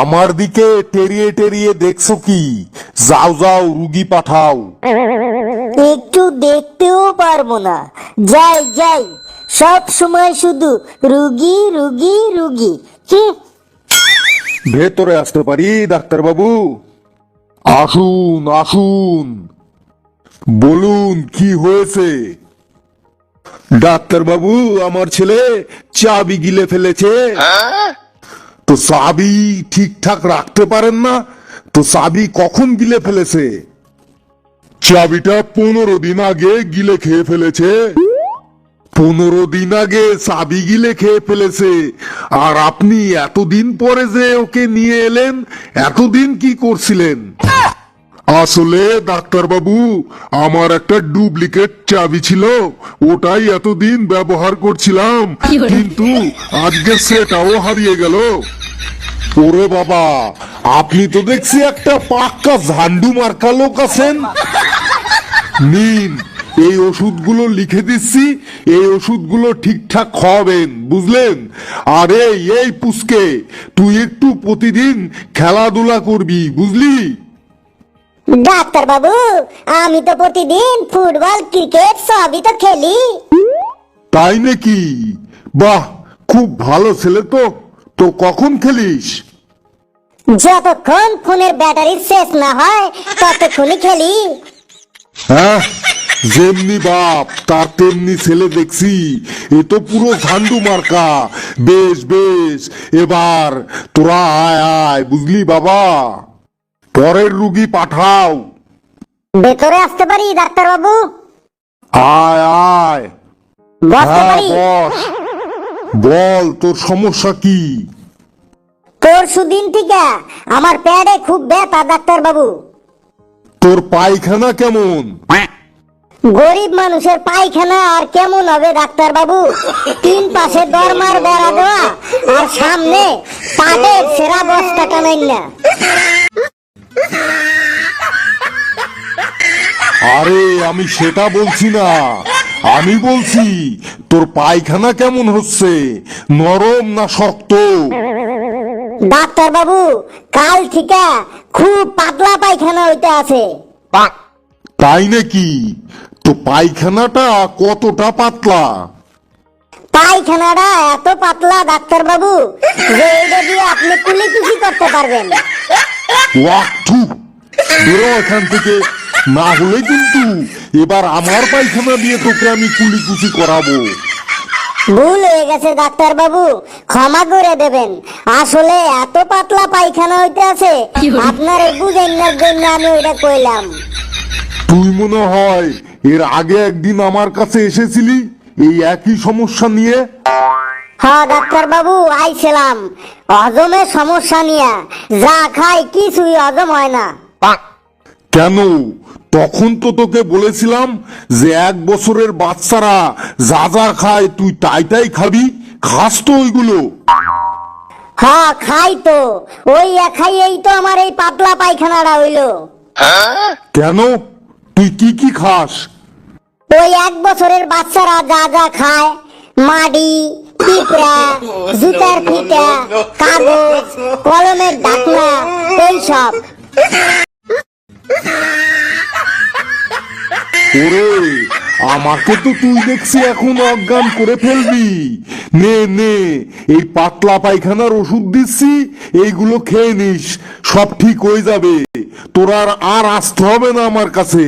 আমার দিকে টেরিয়ে টেরিয়ে দেখছ কি? যাও যাও রুগী পাঠাও। একটু দেখতেও পারব না। যাই যাই। সব সময় শুধু রুগী রুগী রুগী। ভেতরে আসতে পারি ডাক্তারবাবু? আসুন আসুন। বলুন কি হয়েছে? ডাক্তারবাবু আমার ছেলে চাবি গিলে ফেলেছে। তো চাবি ঠিকঠাক রাখতে পারেন না তো চাবি কখন গিলে ফেলেছে? চাবিটা পনেরো দিন আগে গিলে খেয়ে ফেলেছে। পনেরো দিন আগে চাবি গিলে খেয়ে ফেলেছে। আর আপনি এতদিন পরে যে ওকে নিয়ে এলেন এতদিন কি করছিলেন? আসলে ডাক্তারবাবু আমার একটা ডুপ্লিকেট চাবি ছিল ওটাই এতদিন ব্যবহার করছিলাম কিন্তু আজকে সেটাও হারিয়ে গেল। ওরে বাবা আপনি তো দেখছি একটা পাক্কা ঝান্ডু মার্কা লোক আছেন। নিন এই ওষুধগুলো লিখে দিচ্ছি এই ওষুধগুলো ঠিকঠাক খাওয়াবেন বুঝলেন? আরে এই পুষ্কে তুই একটু প্রতিদিন খেলাধুলা করবি বুঝলি? ডাক্তার বাবু আমি তো প্রতিদিন ফুটবল ক্রিকেট সবই তো খেলি। তাই নাকি? বাহ খুব ভালো ছেলে তো। তো কখন খেলিস? যতক্ষণ ফোনের ব্যাটারি শেষ না হয় ততক্ষণই খেলি। হ্যাঁ যেমনি বাপ তার তেমনি ছেলে দেখছি। এ তো পুরো ঝান্ডু মার্কা। বেশ বেশ এবার তোরা আয় আয় বুঝলি বাবা? পরের রুগী পাঠাও। ভেতরে আসতে পারি ডাক্তার বাবু আয় আয়। বসতে হ্যাঁ পারি। বস। বল তোর সমস্যা কি? পরশু দিন থেকে আমার প্যাডে খুব ব্যথা ডাক্তার বাবু তোর পায়খানা কেমন? গরিব মানুষের পায়খানা আর কেমন হবে ডাক্তার বাবু তিন পাশে দরমার বেড়া দেওয়া আর সামনে পাটের সেরা বস্তা টানাই না। আরে আমি সেটা বলছি না। আমি বলছি তোর পায়খানা কেমন হচ্ছে? নরম না শক্ত? ডাক্তার বাবু কাল থেকে খুব পাতলা পায়খানা হইতে আছে। তাই নাকি? তো পায়খানাটা কতটা পাতলা? পায়খানাটা এত পাতলা ডাক্তার বাবু যে এটা দিয়ে আপনি কুলি কুচি করতে পারবেন ওয়াক থু। বেরো এখান থেকে। না হলে কিন্তু এবার আমার পায়খানা দিয়ে তোকে আমি কুলিকুচি করাবো। ভুল হয়ে গেছে ডাক্তার বাবু ক্ষমা করে দেবেন। আসলে এত পাতলা পায়খানা হইতে আছে আপনার বুঝেন না জন্য আমি ওইটা কইলাম। তুই মনে হয় এর আগে একদিন আমার কাছে এসেছিলি এই একই সমস্যা নিয়ে? হ্যাঁ ডাক্তার বাবু আইছিলাম। হজমের সমস্যা নিয়ে। যা খাই কিছুই হজম হয় না। কেন? তখন তো তোকে বলেছিলাম যে এক বছরের বাচ্চারা যা যা খায় তুই তাই তাই খাবি খাস তো ওইগুলো। হ্যাঁ খাই তো। ওই একাই এই তো আমার এই পাতলা পায়খানাটা হইল। কেন? তুই কি কি খাস? ওই এক বছরের বাচ্চারা যা যা খায় মাটি পিঁপড়া জুতার ফিতা কাগজ কলমের ডাকনা এইসব। ওরে আমাকে তো তুই দেখছি এখন অজ্ঞান করে ফেলবি। নে নে এই পাতলা পায়খানার ওষুধ দিচ্ছি এইগুলো খেয়ে নিস সব ঠিক হয়ে যাবে। তোর আর আর আসতে হবে না আমার কাছে।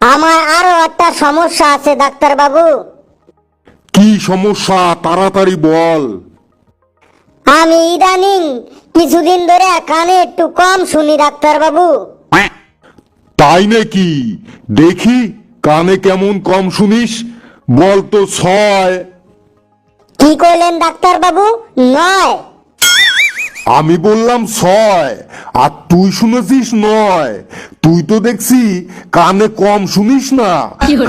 আমার আরও একটা সমস্যা আছে ডাক্তার বাবু কি সমস্যা? তাড়াতাড়ি বল। আমি ইদানিং কিছুদিন ধরে কানে একটু কম শুনি ডাক্তার বাবু তাই নাকি? দেখি কানে কেমন কম শুনিস। বল তো ছয়। কি কইলেন ডাক্তার বাবু নয়। আমি বললাম ছয় আর তুই শুনেছিস নয়। তুই তো দেখছি কানে কম শুনিস না।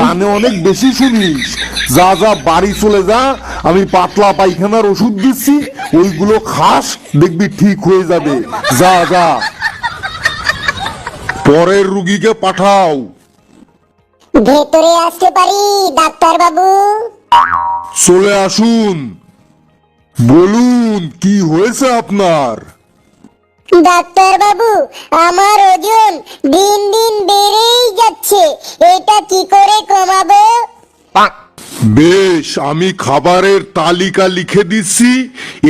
কানে অনেক বেশি শুনিস। যা যা বাড়ি চলে যা আমি পাতলা পায়খানার ওষুধ দিচ্ছি ওইগুলো খাস দেখবি ঠিক হয়ে যাবে। যা যা। পরের রুগীকে পাঠাও। ভেতরে আসতে পারি ডাক্তার বাবু চলে আসুন। বলুন কি হয়েছে আপনার? ডাক্তার বাবু আমার ওজন দিন দিন বেড়েই যাচ্ছে। এটা কি করে কমাবো? বেশ আমি খাবারের তালিকা লিখে দিচ্ছি।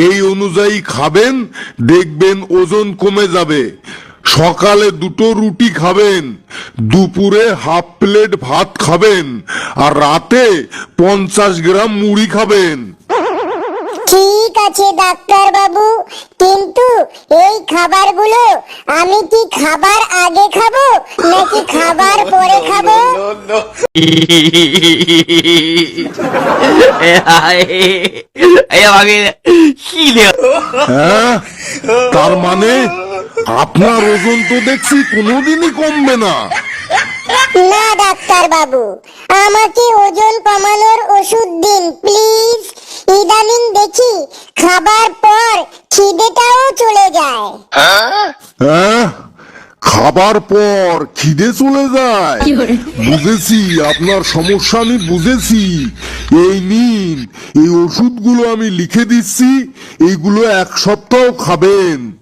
এই অনুযায়ী খাবেন দেখবেন ওজন কমে যাবে। সকালে দুটো রুটি খাবেন দুপুরে হাফ প্লেট ভাত খাবেন আর রাতে পঞ্চাশ গ্রাম মুড়ি খাবেন ঠিক আছে ডাক্তার বাবু কিন্তু এই খাবারগুলো আমি কি খাবার আগে খাব নাকি খাবার পরে খাব হ্যাঁ তার মানে আপনার ওজন তো দেখছি কোনোদিনই কমবে না। না ডাক্তার বাবু আমাকে ওজন কমানোর ওষুধ দিন প্লিজ। ইদানিং দেখি খাবার পর খিদেটাও চলে যায়। হ্যাঁ? খাবার পর খিদে চলে যায়। বুঝেছি আপনার সমস্যা আমি বুঝেছি। এই নিন এই ওষুধগুলো আমি লিখে দিচ্ছি এইগুলো এক সপ্তাহ খাবেন।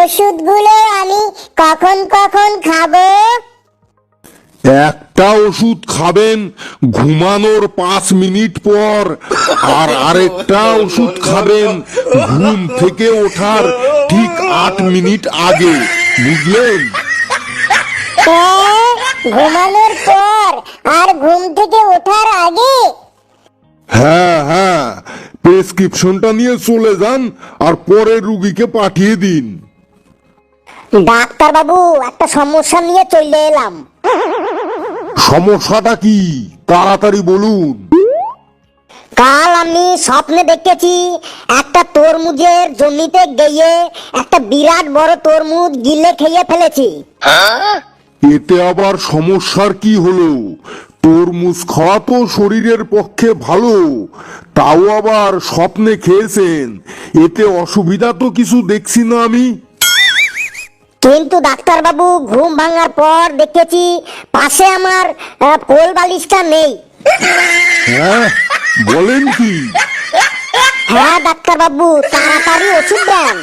ওষুধগুলো আমি কখন কখন খাব? একটা ওষুধ খাবেন ঘুমানোর পাঁচ মিনিট পর আর আরেকটা ওষুধ খাবেন ঘুম থেকে ওঠার ঠিক আট মিনিট আগে বুঝলেন? ঘুমানোর পর আর ঘুম থেকে ওঠার আগে? হ্যাঁ হ্যাঁ প্রেসক্রিপশনটা নিয়ে চলে যান আর পরে রুগীকে পাঠিয়ে দিন। ডাক্তার বাবু একটা সমস্যা নিয়ে চলে এলাম। সমস্যাটা কি? তাড়াতাড়ি বলুন। কাল আমি স্বপ্নে দেখেছি একটা তরমুজের জমিতে গিয়ে একটা বিরাট বড় তরমুজ গিলে খেয়ে ফেলেছি। এতে আবার সমস্যার কি হলো? তরমুজ খাওয়া তো শরীরের পক্ষে ভালো তাও আবার স্বপ্নে খেয়েছেন। এতে অসুবিধা তো কিছু দেখছি না আমি। কিন্তু ডাক্তারবাবু ঘুম ভাঙার পর দেখেছি পাশে আমার কোল বালিশটা নেই। হ্যাঁ বলেন কি? হ্যাঁ ডাক্তারবাবু তাড়াতাড়ি ওষুধ দেন।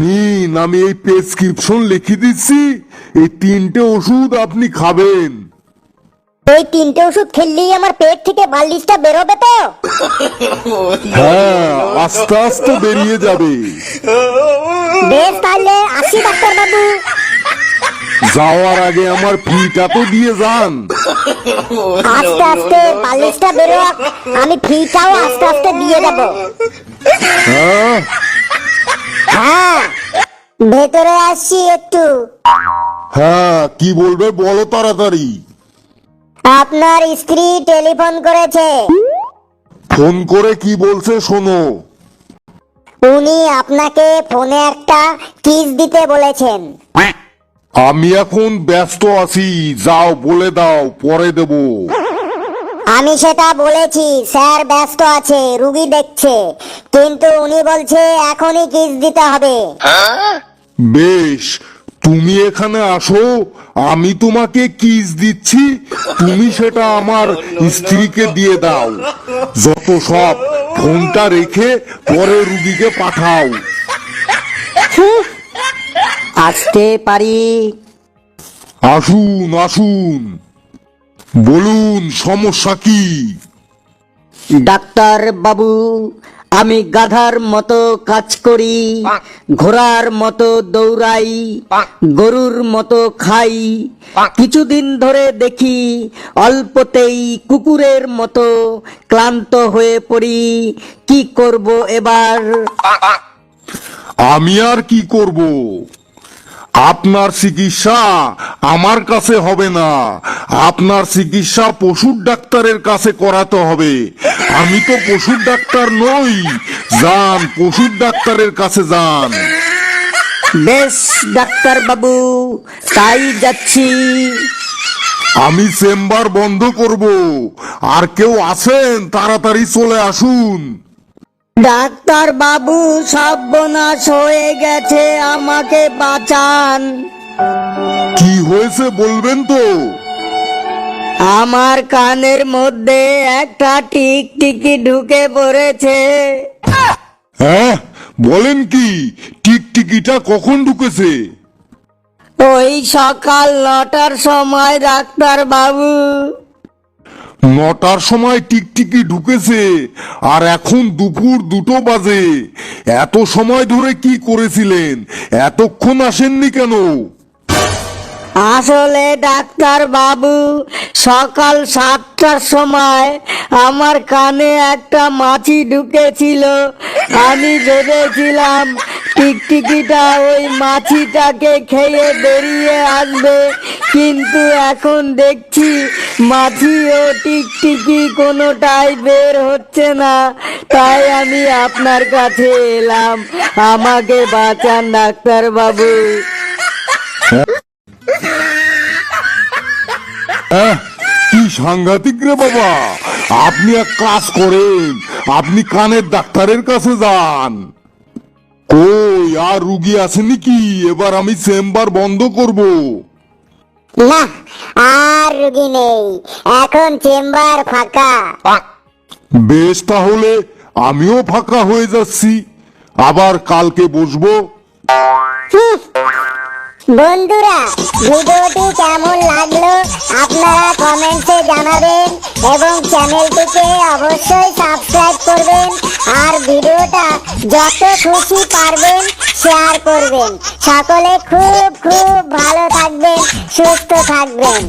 নিন আমি এই প্রেসক্রিপশন লিখে দিচ্ছি। এই তিনটে ওষুধ আপনি খাবেন। এই তিনটে ওষুধ খেললেই আমার পেট থেকে বালিশটা বেরোবে তো। হ্যাঁ আস্তে আস্তে বেরিয়ে যাবে। বেশ তাহলে আসি ডাক্তার বাবু। যাওয়ার আগে আমার ফিটা তো দিয়ে যান। আস্তে আস্তে বালিশটা বেরোক আমি ফিটাও আস্তে আস্তে দিয়ে দেব। হ্যাঁ? হ্যাঁ ভেতরে আসছি একটু। হ্যাঁ কি বলবে বলো তাড়াতাড়ি। আপনার স্ত্রী টেলিফোন করেছে। ফোন করে কি বলছে শোনো। উনি আপনাকে ফোনে একটা কিস দিতে বলেছেন। আমি এখন ব্যস্ত আছি যাও বলে দাও পরে দেব। আমি সেটা বলেছি স্যার ব্যস্ত আছে রুগী দেখছে। কিন্তু উনি বলছে এখনই কিস দিতে হবে। বেশ তুমি এখানে আসো আমি তোমাকে কিস দিচ্ছি তুমি সেটা আমার স্ত্রীকে দিয়ে দাও। যত সব ফোনটা রেখে পরে রুগীকে পাঠাও। আসতে পারি। আসুন আসুন। বলুন সমস্যা কি? ডাক্তার বাবু আমি গাধার মতো কাজ করি, ঘোড়ার মতো দৌড়াই, গরুর মতো খাই। কিছুদিন ধরে দেখি অল্পতেই কুকুরের মতো ক্লান্ত হয়ে পড়ি। কি করব এবার? আমি আর কি করব? আপনার চিকিৎসা আমার কাছে হবে না। আপনার চিকিৎসা পশুর ডাক্তারের কাছে করাতে হবে। আমি তো পশুর ডাক্তার নই। যান পশুর ডাক্তারের কাছে যান। বেশ ডাক্তার বাবু তাই যাচ্ছি। আমি চেম্বার বন্ধ করব। আর কেউ আছেন তাড়াতাড়ি চলে আসুন। ডাক্তার বাবু সর্বনাশ হয়ে গেছে আমাকে বাঁচান। কি হয়েছে বলবেন তো? আমার কানের মধ্যে একটা টিকটিকি ঢুকে পড়েছে। হ্যাঁ বলেন কি টিকটিকিটা কখন ঢুকেছে? ওই সকাল নটার সময় ডাক্তার বাবু। নটার সময় টিকটিকি ঢুকেছে, আর এখন দুপুর দুটো বাজে। এত সময় ধরে কি করেছিলেন? এতক্ষণ আসেননি কেন? আসলে ডাক্তার বাবু, সকাল সাতটার সময় আমার কানে একটা মাছি ঢুকেছিল। আমি ভেবেছিলাম টিকটিকিটা ওই মাছিটাকে খেয়ে বেরিয়ে আসবে। কিন্তু এখন দেখছি মাছি ও টিকটিকি কোনোটাই বের হচ্ছে না। তাই আমি আপনার কাছে এলাম। আমাকে বাঁচান ডাক্তার বাবু কি সাংঘাতিক রে বাবা। আপনি এক কাজ করেন, আপনি কানের ডাক্তারের কাছে যান। কই, আর রুগী আসেনি কি? এবার আমি চেম্বার বন্ধ করব। না আর রুগী নেই। এখন চেম্বার ফাঁকা। বেশ তাহলে আমিও ফাঁকা হয়ে যাচ্ছি। আবার কালকে বসবো। বন্ধুরা, ভিডিওটি কেমন লাগল আপনারা কমেন্টে জানাবেন এবং চ্যানেলটিকে অবশ্যই সাবস্ক্রাইব করবেন আর ভিডিওটা যত খুশি পারবেন শেয়ার করবেন। সকলে খুব খুব ভালো থাকবেন, সুস্থ থাকবেন।